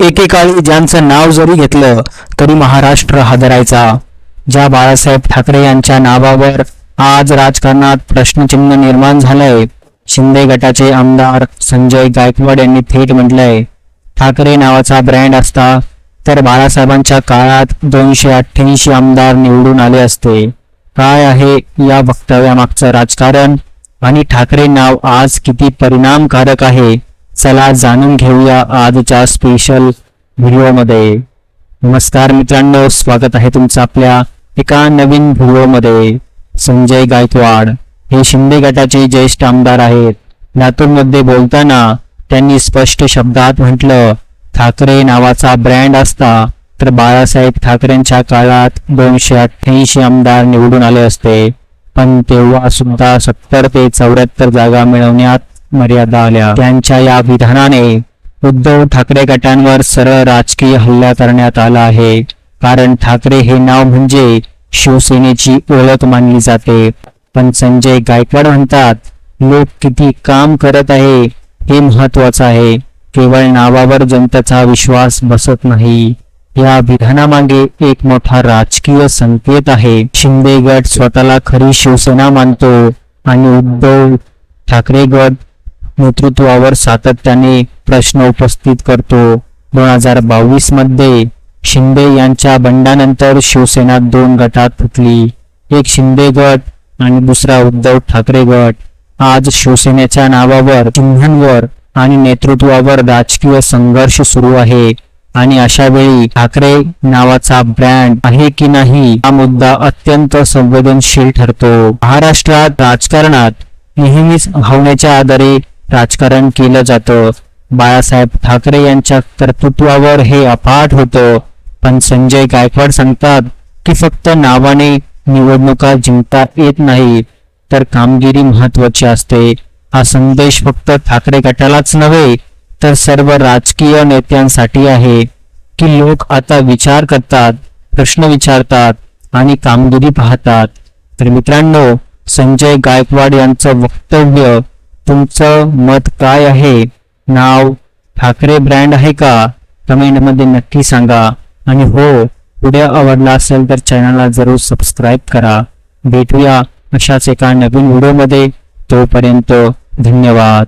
एकेकाळी ज्यांचं नाव जरी घेतलं तरी महाराष्ट्र हादरायचा. ज्या बाळासाहेब ठाकरे यांच्या नावावर आज राजकारणात प्रश्नचिन्ह निर्माण झालंय शिंदे गटाचे आमदार संजय गायकवाड यांनी थेट म्हटलंय ठाकरे नावाचा ब्रँड असता तर बाळासाहेबांच्या काळात दोनशे अठ्ठ्याऐंशी आमदार निवडून आले असते. काय आहे या वक्तव्यामागचं राजकारण? आणि ठाकरे नाव आज किती परिणामकारक आहे? चला जाणून घेऊया आजच्या स्पेशल व्हिडिओमध्ये नमस्कार मित्रांनो स्वागत आहे तुमचं आपल्या एका नवीन व्हिडिओमध्ये संजय गायकवाड हे शिंदे गटाचे ज्येष्ठ आमदार आहेत. लातूरमध्ये बोलताना त्यांनी स्पष्ट शब्दात म्हटलं ठाकरे नावाचा ब्रँड असता तर बाळासाहेब ठाकरेंच्या काळात दोनशे अठ्ठ्याऐंशी आमदार निवडून आले असते. पण तेव्हा सुद्धा सत्तर ते चौऱ्याहत्तर जागा मिळवण्यात मर्यादा आल्या. त्यांच्या या विधानाने उद्धव ठाकरे गटांवर सरळ राजकीय हल्ला करण्यात आला आहे. कारण ठाकरे हे नाव म्हणजे शिवसेनेची ओळख मानली जाते. पण संजय गायकवाड म्हणतात लोक किती काम करत आहे हे महत्वाचं आहे. केवळ नावावर जनतेचा विश्वास बसत नाही. या विधानामागे एक मोठा राजकीय संकेत आहे. शिंदे गट स्वतःला खरी शिवसेना मानतो आणि उद्धव ठाकरे गट नेतृत्वावर सातत्याने प्रश्न उपस्थित करतो. दोन हजार बावीसमध्ये शिंदे यांच्या बंडानंतर शिवसेना दोन गटात फुटली. एक शिंदे गट आणि दुसरा उद्धव ठाकरे गट. आज शिवसेनेच्या नावावर चिन्हांवर आणि नेतृत्वावर राजकीय संघर्ष सुरू आहे. आणि अशा वेळी ठाकरे नावाचा ब्रँड आहे की नाही हा मुद्दा अत्यंत संवेदनशील ठरतो. महाराष्ट्रात राजकारणात नेहमीच भावनेच्या आधारे राजकारण केलं जातं. बाळासाहेब ठाकरे यांच्या कर्तृत्वावर हे अफाट होतं. पण संजय गायकवाड सांगतात की फक्त नावाने निवडणुका जिंकता येत नाही तर कामगिरी महत्वाची असते. हा संदेश फक्त ठाकरे गटालाच नव्हे तर सर्व राजकीय नेत्यांसाठी आहे. की लोक आता विचार करतात प्रश्न विचारतात आणि कामगिरी पाहतात. तर मित्रांनो संजय गायकवाड यांचं वक्तव्य तुमचं मत काय आहे? नाव ठाकरे ब्रँड आहे का? कमेंटमध्ये नक्की सांगा. आणि हो व्हिडिओ आवडला असेल तर चॅनलला जरूर सबस्क्राईब करा. भेटूया अशाच एका नवीन व्हिडिओमध्ये. तोपर्यंत धन्यवाद.